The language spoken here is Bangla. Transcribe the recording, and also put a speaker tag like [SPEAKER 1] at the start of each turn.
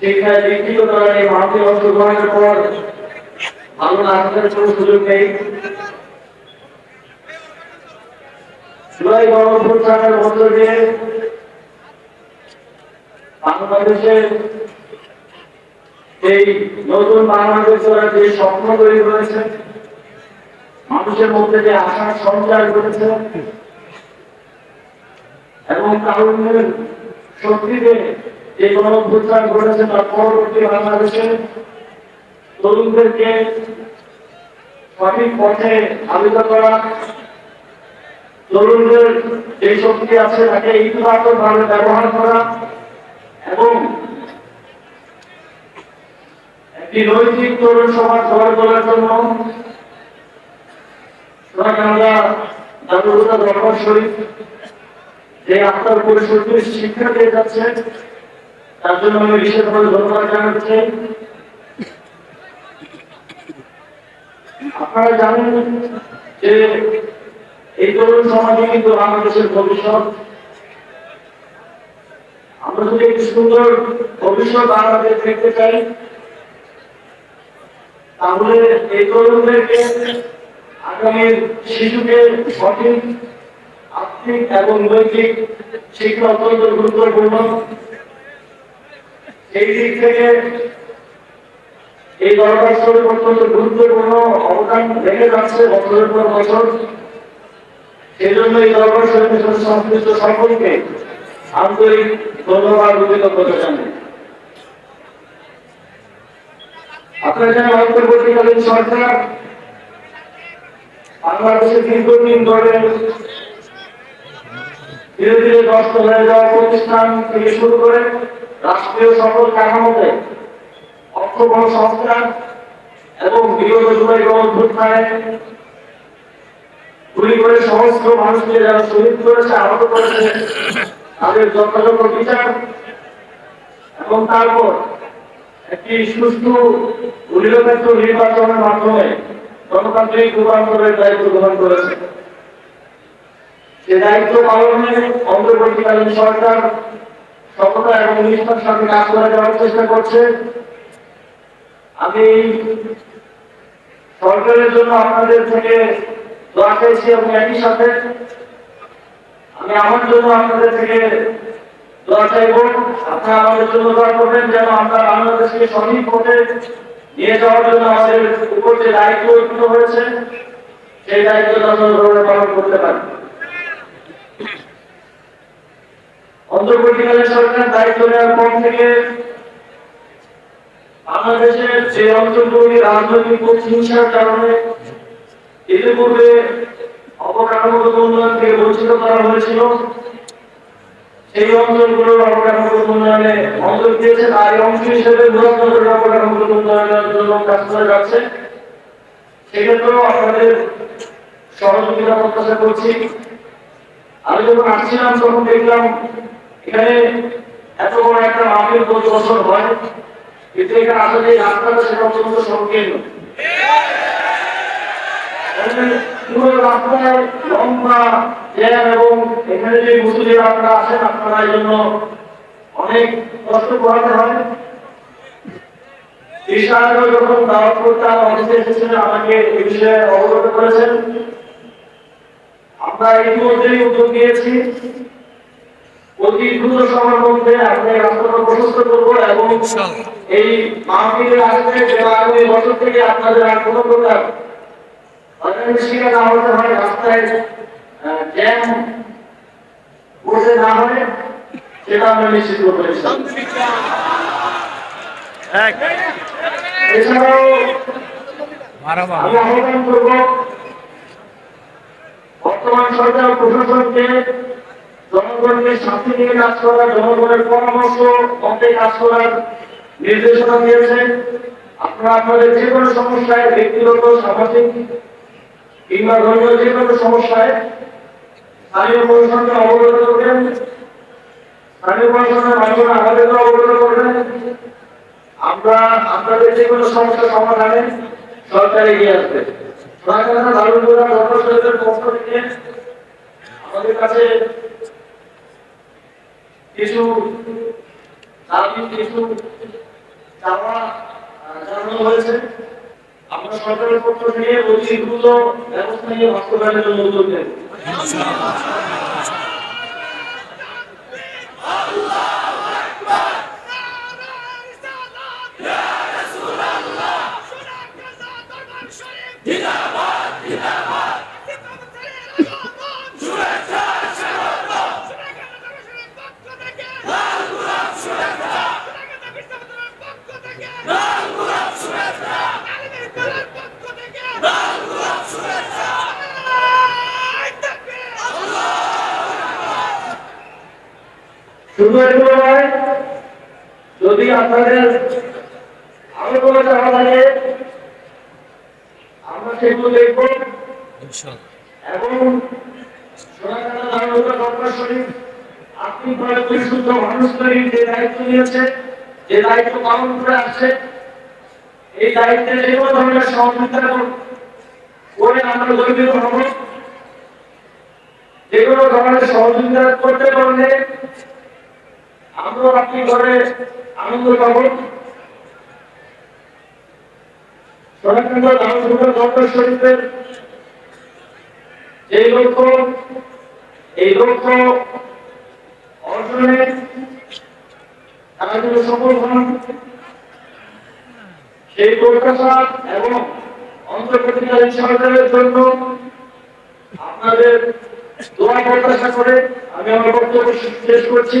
[SPEAKER 1] শিক্ষায় করার এই মাহফিল অংশগ্রহণের পর ভালো নাচের কোনো সুযোগ নেই। এই নতুন স্বপ্ন তৈরি করেছে, মানুষের মধ্যে যে আশার সঞ্চার করেছে, এবং কারণের শক্তিতে ঘটেছে তার পরবর্তী বাংলাদেশে তরুণদেরকে সঠিক পথে করা, তরুণদের যে শক্তি আছে তাকে ব্যবহার করা এবং একটি নৈতিক তরুণ সমাজ গড়ে তোলার জন্য দরবার শরীফ যে আত্মার পরিশুদ্ধির শিক্ষা দিয়ে যাচ্ছে তার জন্য আমি ধন্যবাদ জানাচ্ছি। আপনারা জানেন যে এই তরুণ সমাজে কিন্তু বাংলাদেশের ভবিষ্যৎ। আমরা যদি একটি সুন্দর ভবিষ্যৎ বাংলাদেশ দেখতে চাই, তাহলে এই তরুণদেরকে শিশুকে সঠিক, আর্থিক এবং নৈতিক শিক্ষা অত্যন্ত গুরুত্বপূর্ণ। এই দিক থেকে এই শরীর অত্যন্ত গুরুত্বপূর্ণ অবদান রেখে যাচ্ছে বছরের পর বছর। সেই জন্য এই সাথে সংশ্লিষ্ট সকলকে আন্তরিক ধন্যবাদ কৃতজ্ঞতা জানাই। আপনারা জানেন, অন্তর্বর্তীকালীন সরকার দীর্ঘদিন ধরে ধীরে ধীরে নষ্ট হয়ে যাওয়া প্রতিষ্ঠান থেকে শুরু করে রাষ্ট্রীয় সকল কাঠামোতে অর্থবহ সংস্থান এবং বিগত জুলাই গণঅভ্যুত্থানে গুলি করে সহস্র মানুষকে যারা শহীদ করেছে, আহত করেছে, তাদের যথাযথ বিচার এবং তারপর একটি সুষ্ঠু নিরপেক্ষ নির্বাচনের মাধ্যমে গণতান্ত্রিক রূপান্তরের দায়িত্ব গ্রহণ করেছে। সে দায়িত্ব পালনে অন্তর্বর্তীকালীন সরকার সরকারের জন্য আমি আমার জন্য আপনাদের থেকে আমাদের জন্য করবেন যেন বাংলাদেশকে সঠিক যাওয়ার জন্য আমাদের উপর যে দায়িত্ব হয়েছে, সেই দায়িত্ব যথাযথভাবে পালন করতে পারি। অন্তর্বর্তীকালীন সরকার দায়িত্ব নেওয়ার পর থেকে বাংলাদেশের যে অঞ্চলগুলি রাজনৈতিক প্রতিহিংসার কারণে ইতিপূর্বে অবকাঠামোগত উন্নয়ন থেকে বঞ্চিত করা হয়েছিল, সেই অঞ্চলগুলোর অবকাঠামোগত উন্নয়নে মনোযোগ দিয়েছে তার অংশ হিসেবে বৃহত্তর অবকাঠামোগত উন্নয়নের জন্য কাজ করে যাচ্ছে। সেক্ষেত্রেও আপনাদের সহযোগিতা প্রত্যাশা করছি। আমি যখন আসছিলাম, তখন দেখলাম এখানে এত বড় একটা মাহফিল প্রতি হয়, কিন্তু এখানে আসলে সেটা অত্যন্ত এখানে যে মুসলিম আপনারা আপনারা এই জন্য অনেক কষ্ট পোহাতে হয়। ঈশানকে যখন দাওয়াত করতে অফিসে এসেছিলেন বিষয়ে অবগত করেছেন। আমরা ইতিমধ্যেই উদ্যোগ নিয়েছি অতি দ্রুত সময়ের মধ্যে আপনি রাস্তাটা প্রশস্ত করব এবং এই মাহফিলের যে আগামী বছর থেকে আপনাদের আর কোনো প্রকার না হতে হয় রাস্তায় জ্যাম বসে না হয় সেটা আমরা নিশ্চিত করব। এছাড়াও আমি আহ্বান করব বর্তমান সরকার প্রশাসনকে জনগণকে শান্তি নিয়ে কাজ করা জনগণের পরামর্শ মতে কাজ করার নির্দেশনা দিয়েছে। আপনারা আপনাদের যে কোনো সমস্যায়, ব্যক্তিগত, সামাজিক কিংবা ধর্মীয় যে কোনো সমস্যায় স্থানীয় প্রশাসনকে অবগত করবেন। স্থানীয় প্রশাসনের মাধ্যমে আমাদেরকে অবগত করবেন। আমরা আপনাদের যে কোনো সমস্যা সমাধানে সরকার এগিয়ে আসবে। দারুণগুড়া ধর্মশৈলের পক্ষ থেকে আমাদের কাছে কিছু দাবি কিছু চাওয়া হয়েছে। আমরা সরকারের পক্ষ থেকে অতি ব্যবস্থা নিয়ে বাস্তবায়নের জন্য উদ্যোগ নেব। শুধু এগুলো নয় যদি আপনাদের আরও কোনো চাওয়া থাকে আমরা সেগুলো দেখব। এবং আর্থিকভাবে পরিশুদ্ধ মানুষ তৈরির যে দায়িত্ব নিয়েছে যে দায়িত্ব পালন করে আসছে এই দায়িত্বে যে কোনো ধরনের সহযোগিতা করে আমরা গর্বিত হব। যে কোনো ধরনের সহযোগিতা করতে পারলে আমরা আপনি ঘরে আনন্দ পাবো। এই লক্ষ্য অর্জনে সফল হন। সেই প্রত্যাশা এবং অন্তর্বর্তীকালীন সরকারের জন্য আপনাদের দোয়া প্রত্যাশা করে আমি আমার বক্তব্য শেষ করছি।